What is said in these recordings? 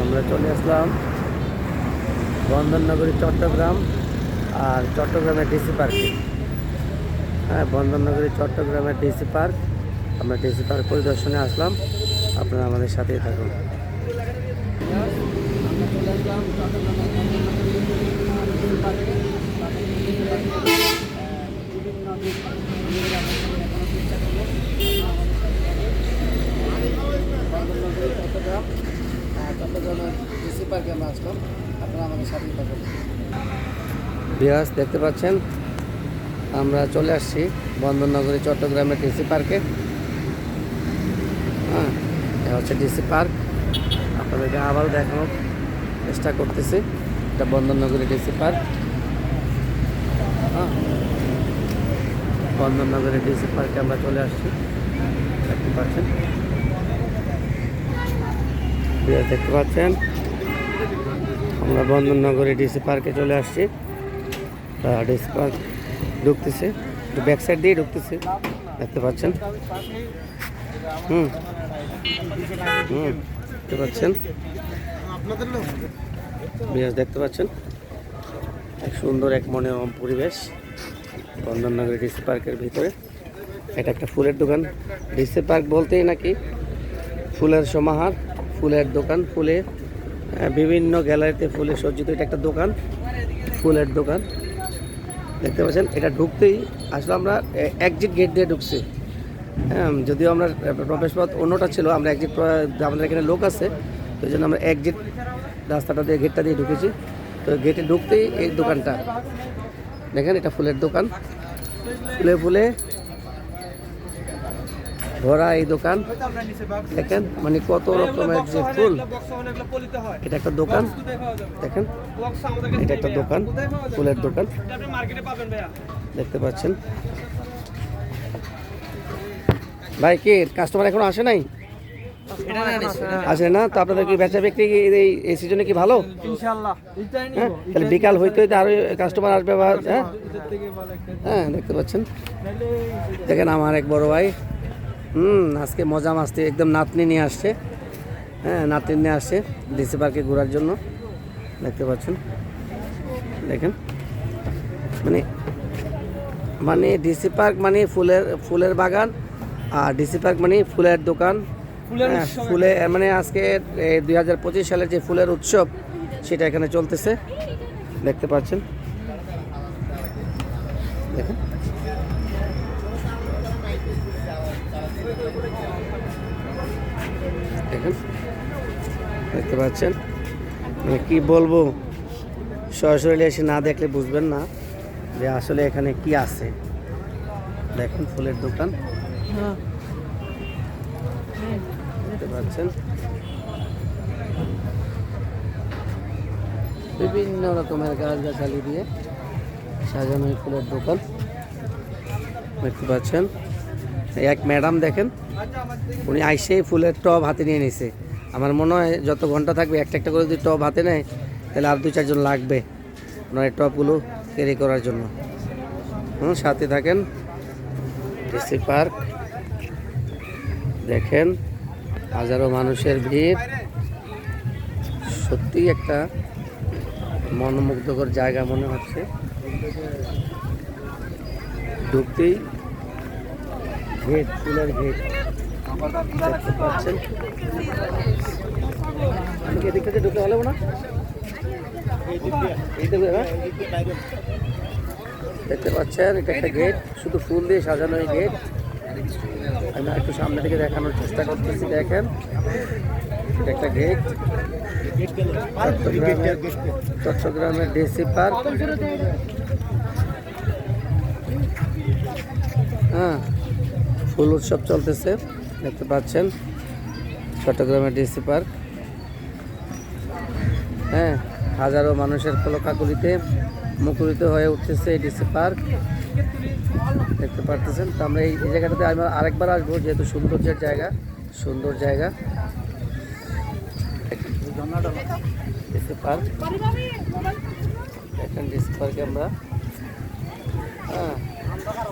আমরা চলে আসলাম বন্দরনগরী, চট্টগ্রাম আর চট্টগ্রামের ডিসি পার্কে। হ্যাঁ বন্দরনগরী, চট্টগ্রামের ডিসি পার্ক। আমরা ডিসি পার্ক পরিদর্শনে আসলাম। আপনারা আমাদের সাথেই থাকুন। বিহাস দেখতে পাচ্ছেন। আমরা চলে আসছি বন্দরনগরী, চট্টগ্রামের ডিসি পার্কে। হ্যাঁ এটা হচ্ছে ডিসি পার্ক। আপনাদেরকে আবারও দেখানোর চেষ্টা করতেছি। এটা বন্দরনগরী ডিসি পার্ক। হ্যাঁ বন্দরনগরী ডিসি পার্কে আমরা চলে আসছি। দেখতে পাচ্ছেন। দেখতে পাচ্ছেন। আমরা বন্দরনগরী ডিসি পার্কে চলে আসছি। ডিসি পার্ক ঢুকতেছে ব্যাক সাইড দিয়ে ঢুকতেছে, দেখতে পাচ্ছেন? হুম হুম, দেখতে পাচ্ছেন? বিরাজ, দেখতে পাচ্ছেন? এক সুন্দর, এক মনোরম পরিবেশ। বন্দরনগরী ডিসি পার্কের ভিতরে। এটা একটা ফুলের দোকান। ডিসি পার্ক বলতেই নাকি ফুলের সমাহার, ফুলের দোকান, ফুলে বিভিন্ন গ্যালারিতে ফুলে সজ্জিত। এটা একটা দোকান, ফুলের দোকান। দেখতে পাচ্ছেন, এটা ঢুকতেই আসলে আমরা একজিট গেট দিয়ে ঢুকছি। হ্যাঁ যদিও আমরা প্রবেশপথ অন্যটা ছিল, আমরা একজিট আমাদের এখানে লোক আছে, তো জন্য আমরা একজিট রাস্তাটা দিয়ে গেটটা দিয়ে ঢুকেছি। তো গেটে ঢুকতেই এই দোকানটা, দেখেন এটা ফুলের দোকান। ফুলে ফুলে ভরা এই দোকান। দেখেন মানে কত রকমের যে ফুল। এটা একটা দোকান। দেখেন এটা একটা দোকান ফুলের দোকান। দেখতে পাচ্ছেন। ভাই কি? কাস্টমার এখনও আসে নাই? আসে না? তো আপনাদের কি বেচা বিক্রি এই এই সিজনে কি ভালো? হ্যাঁ তাহলে বিকাল হইতে হইতে আরও কাস্টমার আসবে হ্যাঁ? হ্যাঁ দেখতে পাচ্ছেন। দেখেন আমার এক বড় ভাই। হুম আজকে মজা মাস্তি একদম নাতনি নিয়ে আসছে। হ্যাঁ নাতনি নিয়ে আসছে ডিসি পার্কে ঘোরার জন্য। দেখতে পাচ্ছেন? দেখেন। মানে মানে ডিসি পার্ক মানে ফুলের ফুলের বাগান আর ডিসি পার্ক মানে ফুলের দোকান। হ্যাঁ, ফুলে মানে আজকে দুই হাজার পঁচিশ সালের যে ফুলের উৎসব সেটা এখানে চলতেছে। দেখতে পাচ্ছেন? দেখেন। দেখেন, দেখতে পাচ্ছেন? মানে কি বলব, সরাসরি এসে না দেখলে বুঝবেন না যে আসলে এখানে কি আছে। দেখেন ফুলের দোকান। দেখতে পাচ্ছেন? বিভিন্ন রকমের গাছগাছালি দিয়ে সাজানো ফুলের দোকান। দেখতে পাচ্ছেন? এক ম্যাডাম দেখেন, উনি আইসেই ফুলের টব হাতে নিয়ে নিছে। আমার মনে হয় যত ঘণ্টা থাকবে, একটা একটা করে যদি টব হাতে নেয়, তাহলে আর দু চারজন লাগবে ওনার এই টবগুলো ক্যারি করার জন্য। হুম, সাথে থাকেন ডিসি পার্ক। দেখেন, হাজারো মানুষের ভিড়। সত্যি একটা মনোমুগ্ধকর জায়গা মনে হচ্ছে। ঢুকতেই গেট ফুলের গেট দেখতে পাচ্ছেন? এদিক থেকে ঢুকলে ভালো না? দেখতে পাচ্ছেন, এটা একটা গেট। শুধু ফুল দিয়ে সাজানো এই গেট। আমি একটু সামনে থেকে দেখানোর চেষ্টা করতেছি, দেখেন। এটা একটা গেট। চট্টগ্রামের ডিসি পার্ক। হ্যাঁ। ফুল উৎসব চলতেছে, দেখতে পাচ্ছেন। চট্টগ্রামের ডিসি পার্ক হ্যাঁ হাজারো মানুষের কলকাকুলিতে মুখরিত হয়ে উঠতেছে এই ডিসি পার্ক দেখতে পারতেছেন? তো আমরা এই জায়গাটাতে আমরা আরেকবার আসব, যেহেতু সৌন্দর্যের জায়গা, সুন্দর জায়গা। ডিসি পার্ক দেখেন ডিসি পার্কে আমরা। হ্যাঁ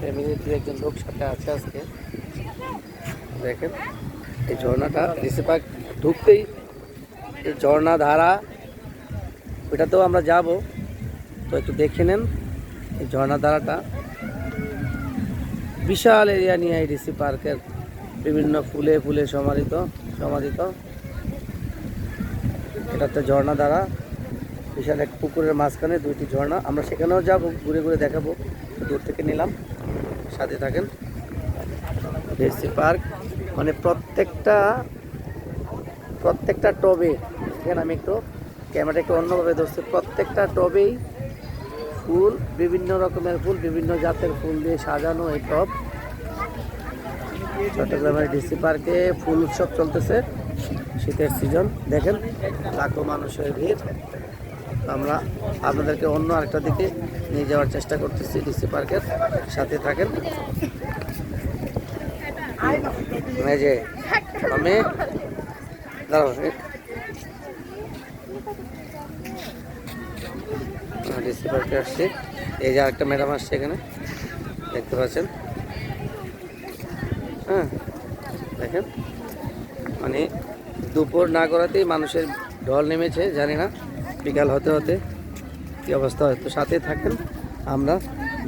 ফ্যামিলির দু একজন লোক সাথে আছে আজকে। দেখেন, এই ঝর্ণাটা ডিসি পার্ক ঢুকতেই এই ঝর্ণা ধারা, ওইটাতেও আমরা যাব। তো একটু দেখে নেন এই ঝর্ণা ধারাটা। বিশাল এরিয়া নিয়ে এই ডিসি পার্কের বিভিন্ন ফুলে ফুলে সমাদিত সমাদিত এটা একটা ঝর্ণা দ্বারা বিশাল এক পুকুরের মাঝখানে দুইটি ঝর্ণা। আমরা সেখানেও যাব, ঘুরে ঘুরে দেখাবো। দূর থেকে নিলাম। সাথে থাকেন। DC park. মানে প্রত্যেকটা প্রত্যেকটা টবে, এখানে আমি একটু ক্যামেরা একটু অন্যভাবে ধরছি, প্রত্যেকটা টবেই ফুল, বিভিন্ন রকমের ফুল, বিভিন্ন জাতের ফুল দিয়ে সাজানো এই টব। চট্টগ্রামের ডিসি পার্কে ফুল উৎসব চলতেছে, শীতের সিজন। দেখেন, লাখো মানুষের ভিড়। আমরা আপনাদেরকে অন্য আরেকটা দিকে নিয়ে যাওয়ার চেষ্টা করতেছি ডিসি পার্কের সাথে থাকেন। এই যে, আমি, দাঁড়াও ডিসি পার্কে আসছি। এই যে আরেকটা ম্যাডাম আসছে এখানে, দেখতে পাচ্ছেন? হ্যাঁ দেখেন। মানে দুপুর না করাতেই মানুষের ঢল নেমেছে, জানি না, বিকাল হতে হতে কী অবস্থা হয়। তো সাথে থাকেন, আমরা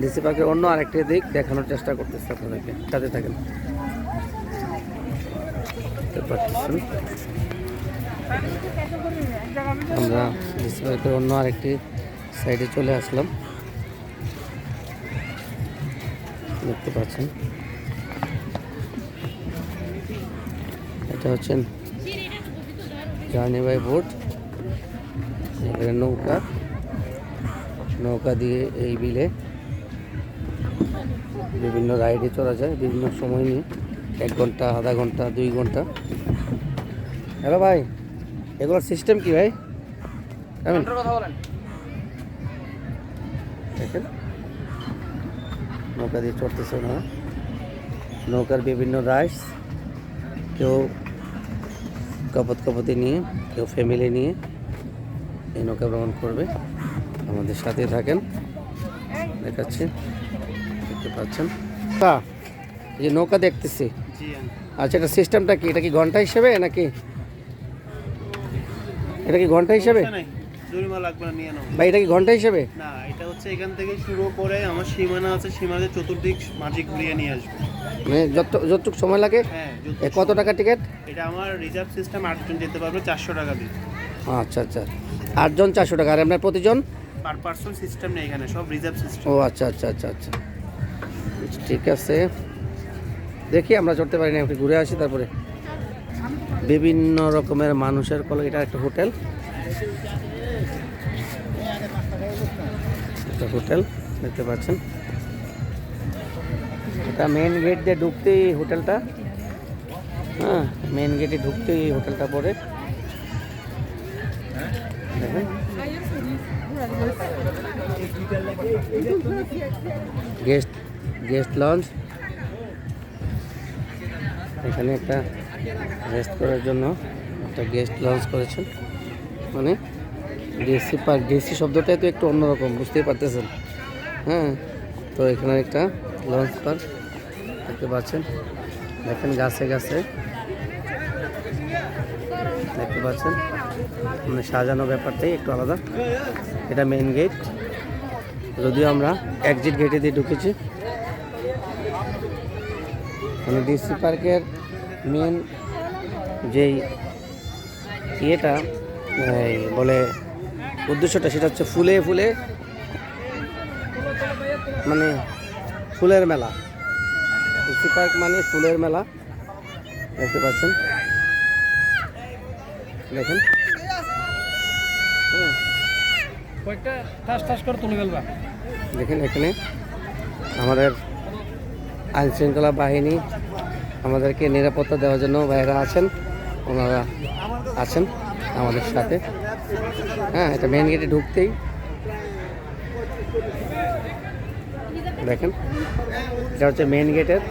ডিসি পার্কের অন্য আরেকটি দিক দেখানোর চেষ্টা করতেছি আপনাদেরকে। সাথে থাকেন। পাচ্ছেন। আমরা ডিসি পার্কের অন্য আরেকটি সাইডে চলে আসলাম। দেখতে পাচ্ছেন। এটা হচ্ছেন জার্নি বাই বোট। নৌকা। নৌকা দিয়ে এই বিলে বিভিন্ন রাইডে চলা যায়। বিভিন্ন সময় নিয়ে এক ঘণ্টা, আধা ঘণ্টা, দুই ঘণ্টা। হ্যালো ভাই এগুলোর সিস্টেম কি ভাই? কেমন? কথা বলেন। দেখেন। নৌকা দিয়ে চড়তেছে না নৌকার বিভিন্ন রাইডস কেউ কপত কপতি নিয়ে কেউ ফ্যামিলি নিয়ে এই নৌকা ভ্রমণ করবে। আমাদের সাথে থাকেন। দেখাচ্ছি। দেখতে পাচ্ছেন। তা, এই যে নৌকা দেখতেছি। আচ্ছা এটা সিস্টেমটা কি? এটা কি ঘণ্টা হিসেবে নাকি এটা কি ঘণ্টা হিসেবে? জরিমা লাগবে না নিয়ে নাও। বা এটা কি ঘণ্টা হিসেবে? না এটা হচ্ছে এখান থেকে শুরু করে আমার সীমানা আছে সীমানাতে চতুর্দিক ঘুরিয়ে নিয়ে আসবে। মানে যত যতটুকু সময় লাগে? হ্যাঁ কত টাকা টিকিট এটা আমার রিজার্ভ সিস্টেম আটজন যেতে পারবে চারশো টাকা দিয়ে। আচ্ছা আচ্ছা। আটজন চারশো টাকা। আর আপনার প্রতিজন? পার পার্সন সিস্টেম নেই এখানে সব রিজার্ভ সিস্টেম ও আচ্ছা আচ্ছা আচ্ছা আচ্ছা। ঠিক আছে। দেখি আমরা চড়তে পারি না একটু ঘুরে আসি তারপরে। বিভিন্ন রকমের মানুষের কল, এটা একটা হোটেল। একটা হোটেল, দেখতে পাচ্ছেন। এটা মেন গেট দিয়ে ঢুকতেই হোটেলটা। হ্যাঁ মেন গেটে ঢুকতেই হোটেলটা পড়ে। দেখেন। Guest guest launch. এখানে একটা রেস্ট করার জন্য একটা গেস্ট লঞ্চ করেছেন। মানে ডিএসসি পার্ক, ডিএসসি শব্দটাই তো একটু অন্যরকম, বুঝতেই পারতেছেন। হ্যাঁ তো এখানে একটা লঞ্চ পার্ক দেখতে পাচ্ছেন। দেখেন গাছে গাছে। দেখতে পাচ্ছেন। মানে সাজানো ব্যাপারটাই একটু আলাদা। এটা মেন গেট যদিও আমরা এক্সিট গেটে দিয়ে ঢুকেছি। মানে ডিসি পার্কের মেন যেই ইয়েটা বলে উদ্দেশ্যটা সেটা হচ্ছে ফুলে ফুলে মানে ফুলের মেলা। ডিসি পার্ক মানে ফুলের মেলা। দেখতে পাচ্ছেন। দেখেন। দেখেন এখানে আমাদের আইন শৃঙ্খলা বাহিনী আমাদেরকে নিরাপত্তা দেওয়ার জন্য ভাইয়েরা আছেন। ওনারা আছেন আমাদের সাথে। হ্যাঁ এটা মেন গেটে ঢুকতেই। দেখেন, এটা হচ্ছে মেন গেটের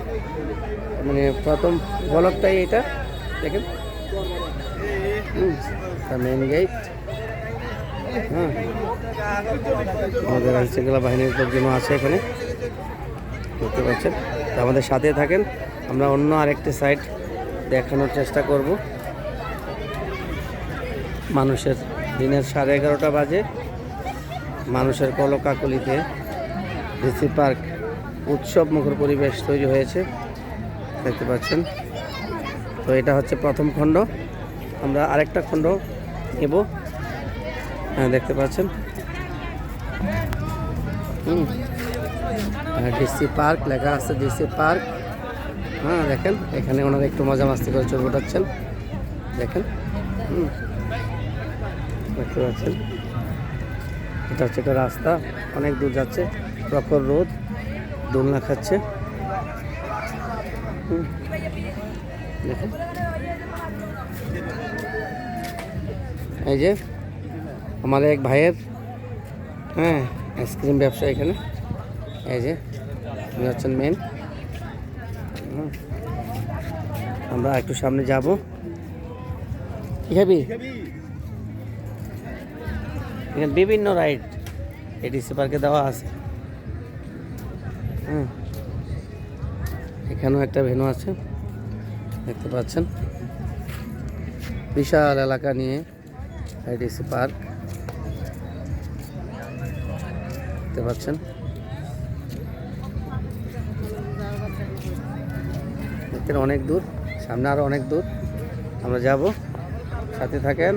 মানে প্রথম বলকটাই এটা। দেখেন মেন গেট হ্যাঁ আমাদের আইন শৃঙ্খলা বাহিনীর লোকজনও আছে এখানে। দেখতে পাচ্ছেন, আমাদের সাথে থাকেন। আমরা অন্য আরেকটি সাইড দেখানোর চেষ্টা করব। মানুষের দিনের সাড়ে এগারোটা বাজে। মানুষের কলকাকলিতে ডিসি পার্ক উৎসব মুখর পরিবেশ তৈরি হয়েছে। দেখতে পাচ্ছেন? তো এটা হচ্ছে প্রথম খণ্ড। আমরা আরেকটা খণ্ড নেব। হ্যাঁ দেখতে পাচ্ছেন? হুম। ডিসি পার্ক লেখা আছে, ডিসি পার্ক। হ্যাঁ দেখেন, এখানে ওনারা একটু মজা মাস্তি করে চোখ ওঠাচ্ছেন দেখেন, হুম। দেখতে পাচ্ছেন। এটা হচ্ছে একটা রাস্তা, অনেক দূর যাচ্ছে, প্রখর রোদ, দোলনা খাচ্ছে। এই যে আমাদের এক ভাইয়ের হ্যাঁ আইসক্রিম ব্যবসা এখানে। এই যে উনি হচ্ছেন মেন আমরা একটু সামনে যাব। কি খাবি? এখানে বিভিন্ন রাইড এডিসি পার্কে দেওয়া আছে। এখানেও একটা ভেনু আছে, দেখতে পাচ্ছেন। বিশাল এলাকা নিয়ে আইডিসি পার্ক। দেখতে পাচ্ছেন। অনেক দূর, সামনে আরও অনেক দূর। আমরা যাব। সাথে থাকেন